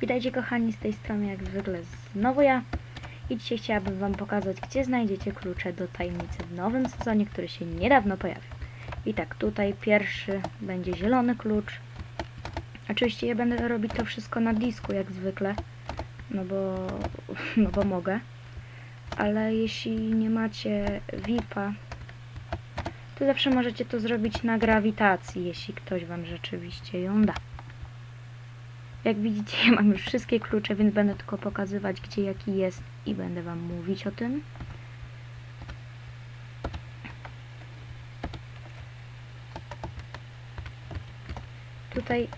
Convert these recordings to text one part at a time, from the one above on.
Witajcie kochani z tej strony jak zwykle znowu ja i dzisiaj chciałabym wam pokazać gdzie znajdziecie klucze do tajemnicy w nowym sezonie, który się niedawno pojawił. I tak tutaj pierwszy będzie zielony klucz. Oczywiście ja będę robić to wszystko na disku jak zwykle, no bo, no bo mogę. Ale jeśli nie macie VIPa, to zawsze możecie to zrobić na grawitacji, jeśli ktoś wam rzeczywiście ją da. Jak widzicie, ja mam już wszystkie klucze, więc będę tylko pokazywać, gdzie jaki jest i będę Wam mówić o tym. Tutaj...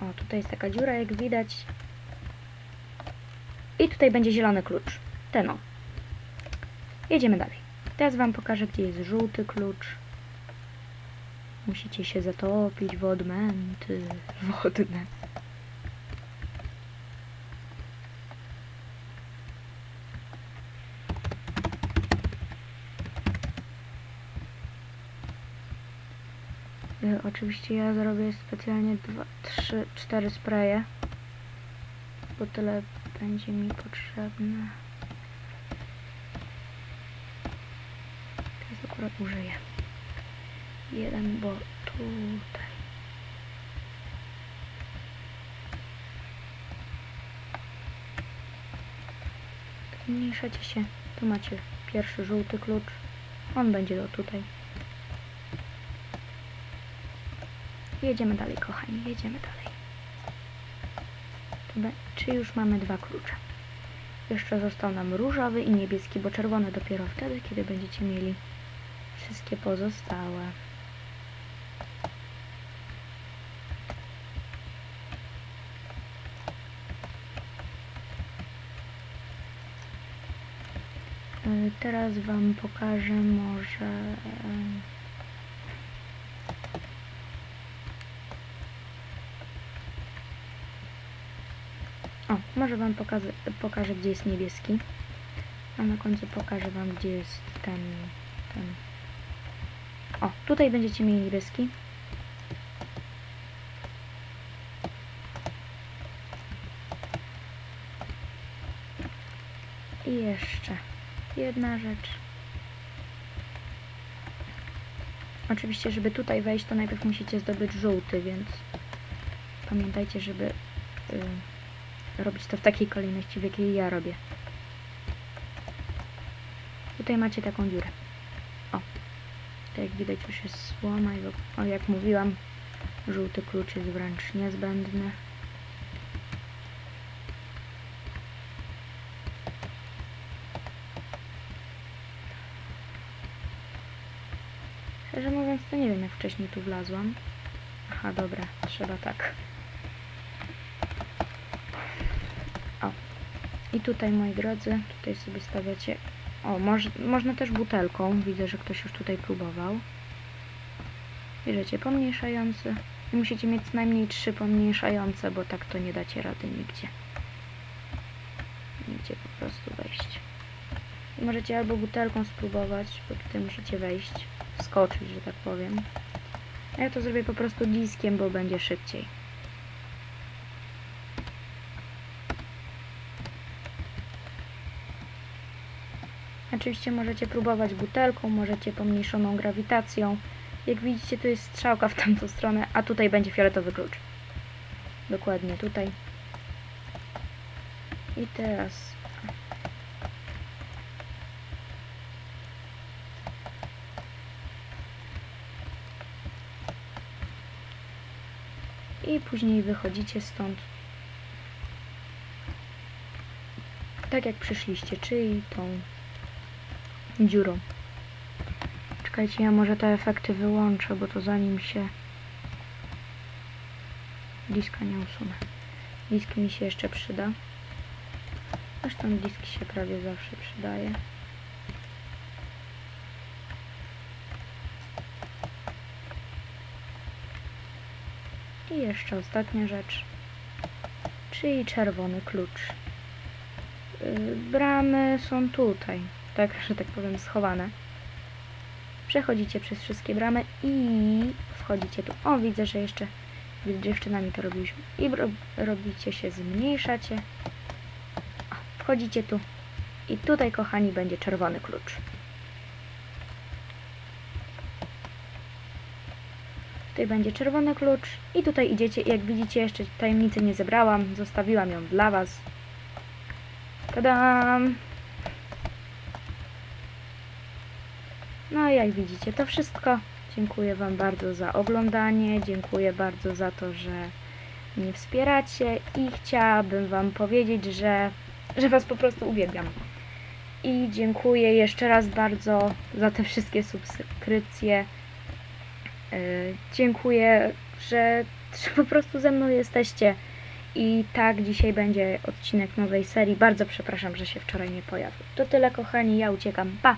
O, tutaj jest taka dziura, jak widać. I tutaj będzie zielony klucz. Ten o. Jedziemy dalej. Teraz Wam pokażę, gdzie jest żółty klucz. Musicie się zatopić w odmęty wodne. Oczywiście ja zrobię specjalnie dwa, trzy, cztery spraye, bo tyle będzie mi potrzebne. Teraz akurat użyję jeden, bo tutaj. Zmniejszacie się. Tu macie pierwszy żółty klucz. On będzie do tutaj. Jedziemy dalej, kochani. Jedziemy dalej. Czy już mamy dwa klucze? Jeszcze został nam różowy i niebieski, bo czerwony dopiero wtedy, kiedy będziecie mieli wszystkie pozostałe. Teraz Wam pokażę może... e, O, może Wam pokażę, pokażę gdzie jest niebieski. A na końcu pokażę Wam gdzie jest ten... ten... O, tutaj będziecie mieli niebieski. I jeszcze jedna rzecz. Oczywiście, żeby tutaj wejść, to najpierw musicie zdobyć żółty, więc pamiętajcie, żeby y, robić to w takiej kolejności, w jakiej ja robię. Tutaj macie taką dziurę. O, tak jak widać już jest słoma i o, jak mówiłam, żółty klucz jest wręcz niezbędny. Szczerze mówiąc, to nie wiem jak wcześniej tu wlazłam. Aha, dobra, trzeba tak. O. I tutaj, moi drodzy, tutaj sobie stawiacie... O, moż, można też butelką. Widzę, że ktoś już tutaj próbował. Bierzecie pomniejszający. I musicie mieć co najmniej trzy pomniejszające, bo tak to nie dacie rady nigdzie. Nigdzie po prostu wejść. Możecie albo butelką spróbować, bo tutaj możecie wejść, wskoczyć, że tak powiem. Ja to zrobię po prostu diskiem, bo będzie szybciej. Oczywiście możecie próbować butelką, możecie pomniejszoną grawitacją. Jak widzicie, tu jest strzałka w tamtą stronę, a tutaj będzie fioletowy klucz. Dokładnie tutaj. I teraz i później wychodzicie stąd tak jak przyszliście, czyli tą dziurą. Czekajcie, ja może te efekty wyłączę, bo to zanim się diska nie usunę. Disk mi się jeszcze przyda. Zresztą disk się prawie zawsze przydaje. I jeszcze ostatnia rzecz, czyli czerwony klucz. Yy, Bramy są tutaj, tak, że tak powiem, schowane. Przechodzicie przez wszystkie bramy i wchodzicie tu. O, widzę, że jeszcze z dziewczynami to robiliśmy. I ro, robicie się, zmniejszacie. O, wchodzicie tu. I tutaj, kochani, będzie czerwony klucz. Tutaj będzie czerwony klucz i tutaj idziecie. Jak widzicie, jeszcze tajemnicy nie zebrałam. Zostawiłam ją dla Was. Tadam! No i jak widzicie, to wszystko. Dziękuję Wam bardzo za oglądanie. Dziękuję bardzo za to, że mnie wspieracie i chciałabym Wam powiedzieć, że, że Was po prostu uwielbiam. I dziękuję jeszcze raz bardzo za te wszystkie subskrypcje. Yy, dziękuję, że, że po prostu ze mną jesteście. I tak, dzisiaj będzie odcinek nowej serii. Bardzo przepraszam, że się wczoraj nie pojawił. To tyle, kochani. Ja uciekam. Pa!